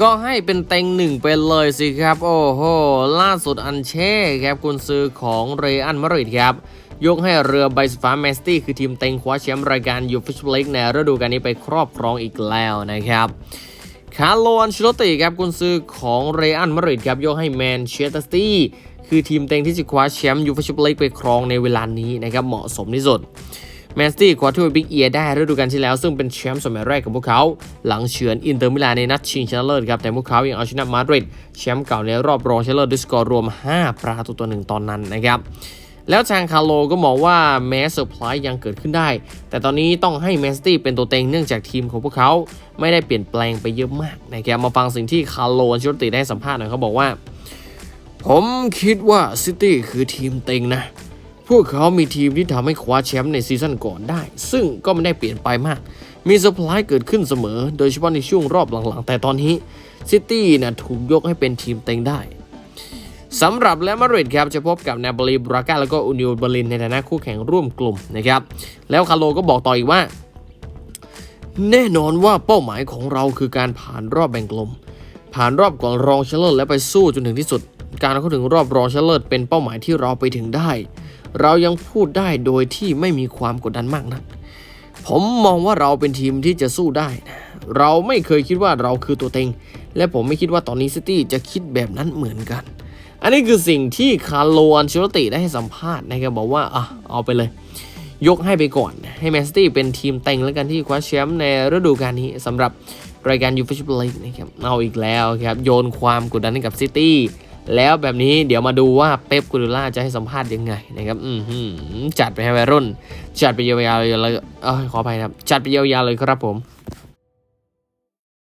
ก็ให้เป็นเต็งหนึ่งไปเลยสิครับ โอ้โห ล่าสุดอันเช่ครับกุนซือของเรอันมาริดครับ ยกให้เรือใบสฟ้าแมสตี้คือทีมเต็งคว้าแชมป์รายการยูฟิชเลกในฤดูกาลนี้ไปครอบครองอีกแล้วนะครับคาร์โลอันเชลติครับกุนซือของเรอันมาริดครับยกให้แมนเชสเตอร์ซิตี้คือทีมเต็งที่จะคว้าแชมป์ยูฟ a ช h เลกไปครองในเวลานี้นะครับเหมาะสมที่สุด แมนสตี้คว้าถ้วยบิ๊กเอียได้ฤดูกาลที่แล้วซึ่งเป็นแชมป์สมัยแรกของพวกเขา หลังเฉือนอินเตอร์มิลานในนัดชิงชนะเลิศครับแต่พวกเขายังเอาชนะมาดริดแชมป์เก่าในรอบรองชนะเลิศด้วยสกอร์รวม 5 ประตูต่อหนึ่งตอนนั้นนะครับแล้วทางคาร์โลก็มองว่าแม้เซอร์ไพรส์ยังเกิดขึ้นได้ แต่ตอนนี้ต้องให้แมนสตี้เป็นตัวเต็งเนื่องจากทีมของพวกเขาไม่ได้เปลี่ยนแปลงไปเยอะมากนะครับมาฟังสิ่งที่คาร์โลอันเชลติได้สัมภาษณ์หน่อยเขาบอกว่า ผมคิดว่าซิตี้คือทีมเต็งนะ พวกเขามีทีมที่ทำให้คว้าแชมป์ในซีซั่นก่อนได้ ซึ่งก็ไม่ได้เปลี่ยนไปมาก มีเซอร์ไพรส์เกิดขึ้นเสมอ โดยเฉพาะในช่วงรอบหลังๆ แต่ตอนนี้ซิตี้นะถูกยกให้เป็นทีมเต็งได้สำหรับและมาดริดครับจะพบกับนาโปลีบราก้าแล้วก็อูนิโอเบร์ลินในฐานะคู่แข่งร่วมกลุ่มนะครับ แล้วคาร์โลก็บอกต่ออีกว่า แน่นอนว่าเป้าหมายของเราคือการผ่านรอบแบ่งกลุ่มผ่านรอบก่อนรองชนะเลิศและไปสู้จนถึงที่สุด การเข้าถึงรอบรองชนะเลิศเป็นเป้าหมายที่เราไปถึงได้ เรายังพูดได้โดยที่ไม่มีความกดดันมากนักผมมองว่าเราเป็นทีมที่จะสู้ได้นะเราไม่เคยคิดว่าเราคือตัวเต็ง และผมไม่คิดว่าตอนนี้ซิตี้จะคิดแบบนั้นเหมือนกัน อันนี้คือสิ่งที่คาร์โลอันเชลติได้ให้สัมภาษณ์นะครับบอกว่าอะเอาไปเลย ยกให้ไปก่อน ให้แมนซิตี้เป็นทีมเต็งแล้วกันที่คว้าแชมป์ในฤดูกาลนี้สำหรับรายการยูฟ่าแชมเปี้ยนลีกนะครับเอาอีกแล้วครับโยนความกดดันให้กับซิตี้ แล้วแบบนี้เดี๋ยวมาดูว่าเป๊ปกูดูล่าจะให้สัมภาษณ์ยังไงนะครับอืมจัดไปให้วัยรุ่น จัดไปยาวๆเลยเออขออภัยครับ จัดไปยาวๆเลยครับผม